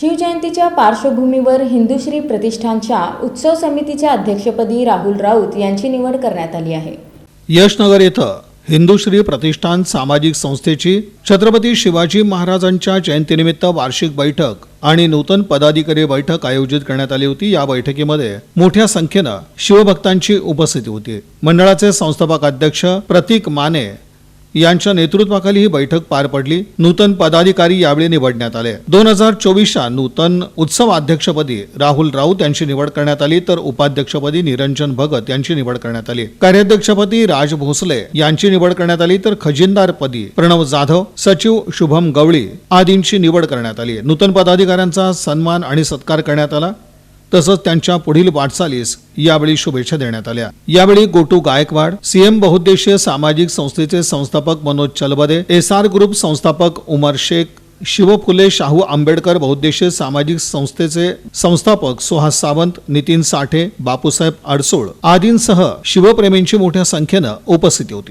शिवजयंतीच्या पार्श्वभूमीवर हिंदुश्री प्रतिष्ठानच्या उत्सव समितीच्या अध्यक्षपदी राहुल राऊत यांची निवड करण्यात आली आहे. यशनगर येथं हिंदुश्री प्रतिष्ठान सामाजिक संस्थेची छत्रपती शिवाजी महाराजांच्या जयंतीनिमित्त वार्षिक बैठक आणि नूतन पदाधिकारी बैठक आयोजित करण्यात आली होती. या बैठकीमध्ये मोठ्या संख्येनं शिवभक्तांची उपस्थिती होती. मंडळाचे संस्थापक अध्यक्ष प्रतीक माने यांच्या नेतृत्वाखाली ही बैठक पार पडली. नूतन पदाधिकारी यावेळी निवडण्यात आले. दोन हजार चोवीसच्या नूतन उत्सव अध्यक्षपदी राहुल राऊत यांची निवड करण्यात आली तर उपाध्यक्षपदी निरंजन भगत यांची निवड करण्यात आली. कार्याध्यक्षपदी राज भोसले यांची निवड करण्यात आली तर खजिनदारपदी प्रणव जाधव सचिव शुभम गवळी आदींची निवड करण्यात आली. नूतन पदाधिकाऱ्यांचा सन्मान आणि सत्कार करण्यात आला. तसंच त्यांच्या पुढील वाटचालीस यावेळी शुभेच्छा देण्यात आल्या. यावेळी गोटू गायकवाड सीएम बहुद्देशीय सामाजिक संस्थेचे संस्थापक Manoj Chalbade S R group संस्थापक उमर शेख शिव फुले शाहू आंबेडकर बहुद्देशीय सामाजिक संस्थेचे संस्थापक सुहास सावंत नितीन साठे बापूसाहेब अडसूळ आदींसह शिवप्रेमींची मोठ्या संख्येनं उपस्थिती होती.